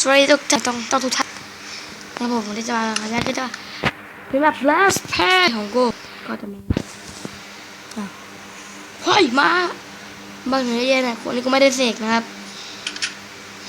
สวัสดีทุกท่านต้องต้องทุกท่านครับผมวันนี้จะมาอันนี้ก็จะเป็นแบบ last pair ของกูก็จะมีอะเฮ้ยมาบางอย่างเย็นนะคนนี้ก็ไม่ได้เสกนะครับ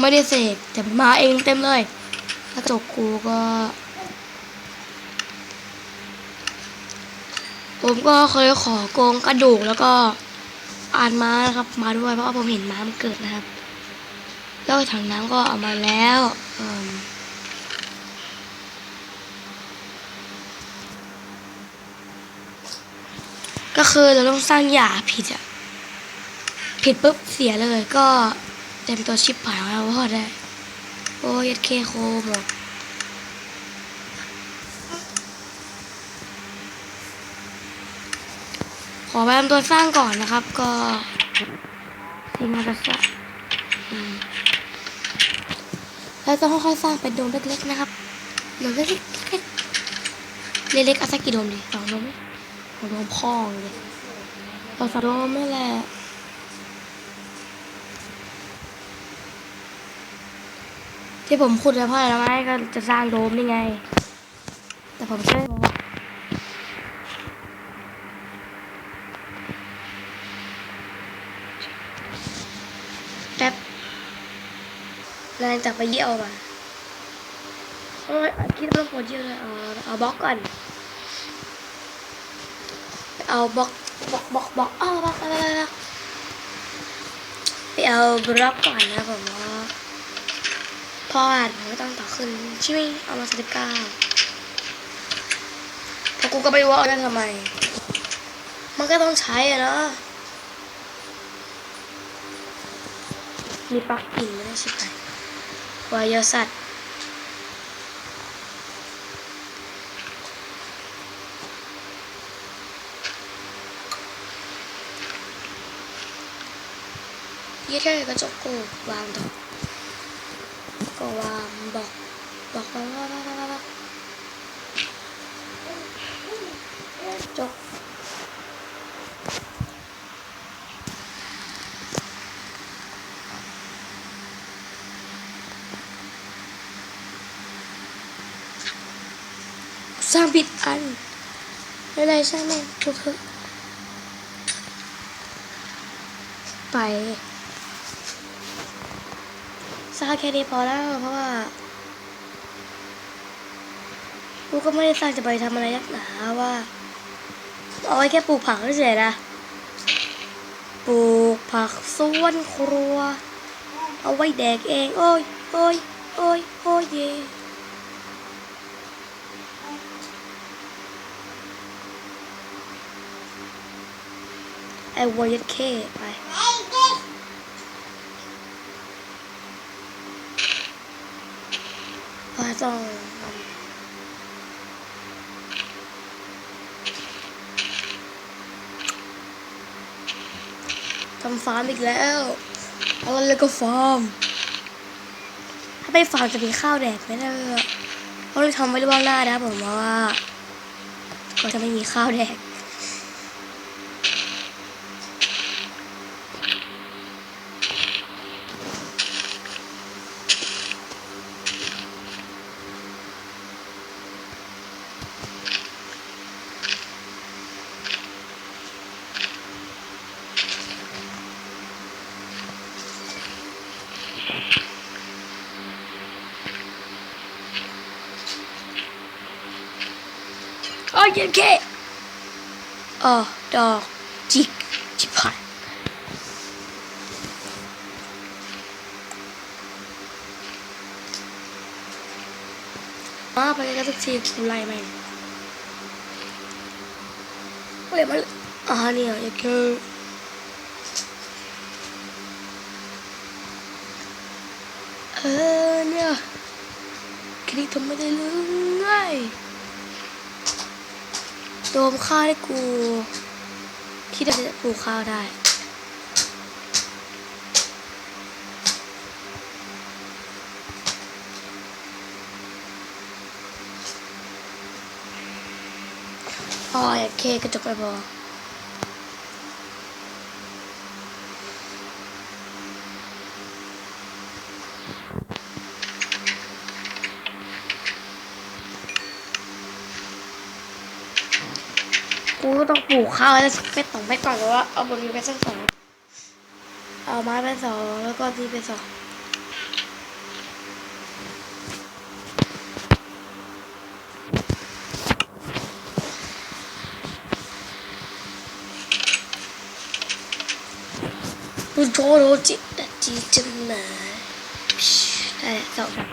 ไม่ได้เสกแต่มันมาเองเต็มเลยกระจกกูก็ ผมก็เคยขอโกงกระดูกแล้วก็อ่านมานะครับ มาด้วยเพราะว่าผมเห็นม้ามันเกิดนะครับ แล้วถังน้ำก็เอามาแล้วก็คือเราต้องสร้างหยาผิดอะผิดปุ๊บเสียเลยก็เต็มตัวชิปหายแล้วพอได้ โอ้ยเคโคหมดขอไปทำตัวสร้างก่อนนะครับก็สิ่งมันจะสร้าง แล้วจะค่อยๆสร้างเป็นโดมเล็กๆนะครับโดมเล็กๆเล็กๆเอาสักกี่โดมดีสองโดมไหมสองโดมพ่องเลยเราสองโดมไม่แหละที่ผมขุดแล้วเพราะอะไรรู้ไหมก็จะสร้างโดมนี่ไง แต่ผมใช้ แป๊บ หลังจากไปเยี่ยวมาโอ้ยคิดว่าปวดเยอะเลยเอาเอาบล็อกก่อน เอาบล็อกบล็อกบล็อกบล็อกเอาบล็อกอาบล็อกเอาบล็อกไปเอาบล็อกก่อนนะผมว่าพออ่านผมก็ต้องต่อขึ้นใช่ไหมเอามาสติกเก้าพอกูก็ไปว่าเอาได้ทำไม มันก็ต้องใช้อะเนาะมีปลั๊กอินไม่ได้ใช่ไหม วายสัตว์ยี่แค่กระจกกูวางต่อก็วางบอกบอกบอกบอกบอกบอกบอกจบ สร้างผิดอันไม่ได้ใช่ไหมทุกคนไปสร้างแค่นี้พอแล้วเพราะว่ากูก็ไม่ได้สร้างจะไปทำอะไรนักหนาว่า เอาไว้แค่ปลูกผักเฉยๆนะปลูกผักสวนครัว เอาไว้แดกเอง โอ้ยโอ้ยโอ้ยโอ้ยเย่ ไอวอยัดเคไปว่าต้องทำฟาร์มอีกแล้วเอาอะไรก็ฟาร์ม ถ้าไปฟาร์มจะมีข้าวแดกไหมเนอะเพราะเราทำไว้ล่วงหน้านะผมว่าก็จะไม่มีข้าวแดก โอ้ยโอเคอ๋อดอก จิก จิพันมาไปกันสักทีกูไลไหมเฮ้ยมันอ่าเนี่ยโอเค เออเนี่ยคลิกทำไม่ได้เลยโดมข้าวให้กู คิดว่าจะปลูกข้าวได้อ๋อโอเคกระจกไปพอ กูต้องปลูกข้าวแล้วเป็นสองไปก่อนหรือว่าเอาบนนี้ไปสักสองเอาไม้ไปสองแล้วก็ดีไปสองดูโจโรจิตจิจั，急着呢。 เลยได้แล้วสองแบบ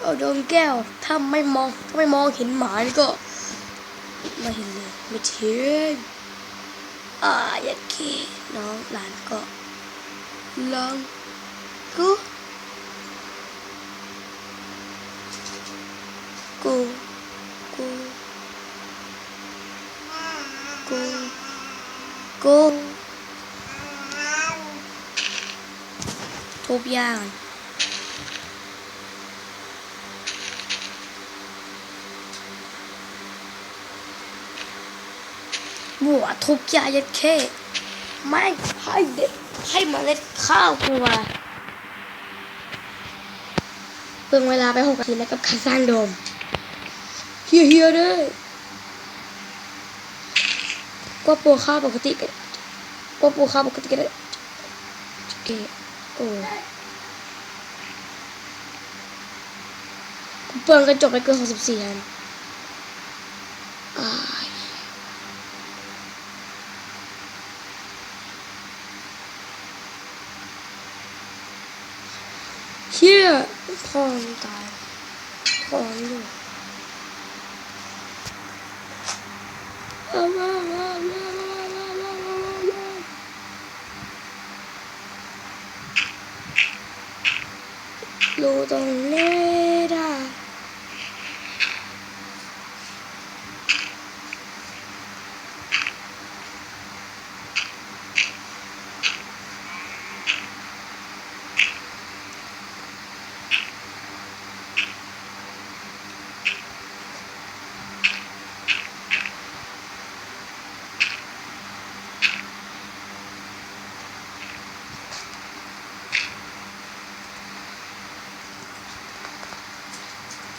เอาดวงแก้ว ถ้าไม่มอง ถ้าไม่มองเห็นหมานี่ก็ ไม่เห็นเลย ไม่เห็นอ่าอย่าเกน้องหลานก็ลองกูกู กูทุบย่างบัวทุบยายัดเข้ไม่ให้เด็กให้เมล็ดข้าวกูมาเพิ่งเวลาไปหกนาทีแล้วกับการสร้างโดมเฮียเฮียๆเลย ก็ปูข้าวปกติกันก็ปูข้าวปกติกันเลยโอเคโอ้กูเปิดกระจกไปเกินหกสิบสี่อันเฮียพ่อมตายพ่อมอยู่ อยู่ตรงนี้ได้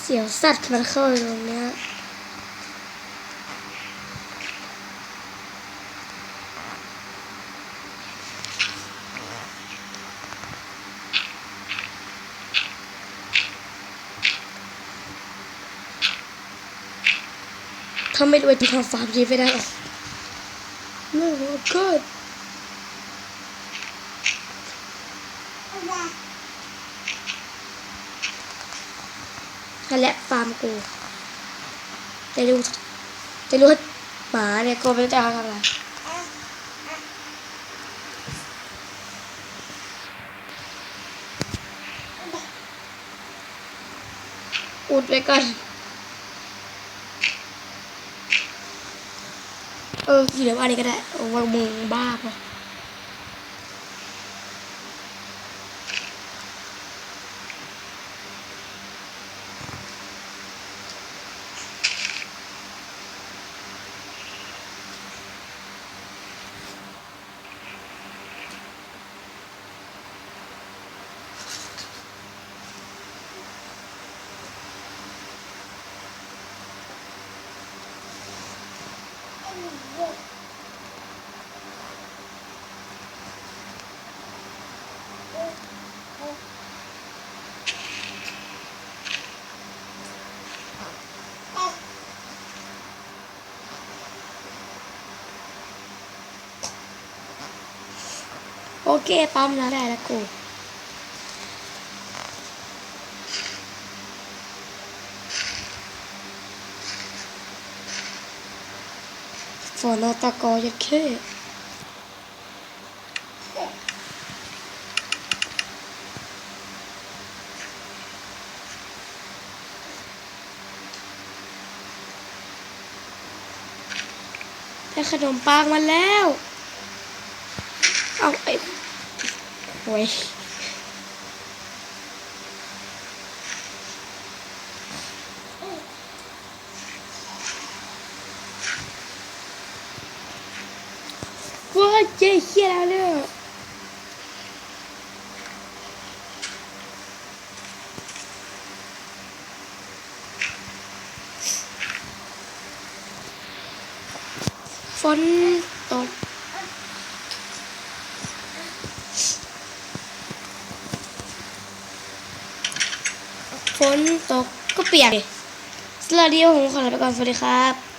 เสียวสัตว์มันเข้าอยู่ตรงเนี้ยถ้าไม่ด้วยที่ทำฟาร์มยีไม่ได้หรอกไม่โหเกิ นั่นแหละฟาร์มกูจะดูจะรู้ว่าหมาเนี่ยกูไม่จะทำอะไรอุดไว้ก่อนเอออยู่ในบ้านนี้ก็ได้โอ้ว่ามึงบ้าปะ โอเค ปั๊มแล้วได้แล้วกู ฝนอตะกอยัดเข้ได้ขนมปังมาแล้ว เอาไอ้โว้ย ว้าเจ๊เขี้ยแล้วเนี่ยฝนตกฝนตกก็เปียกสวัสดีผมขอลาไปก่อนสวัสดีครับ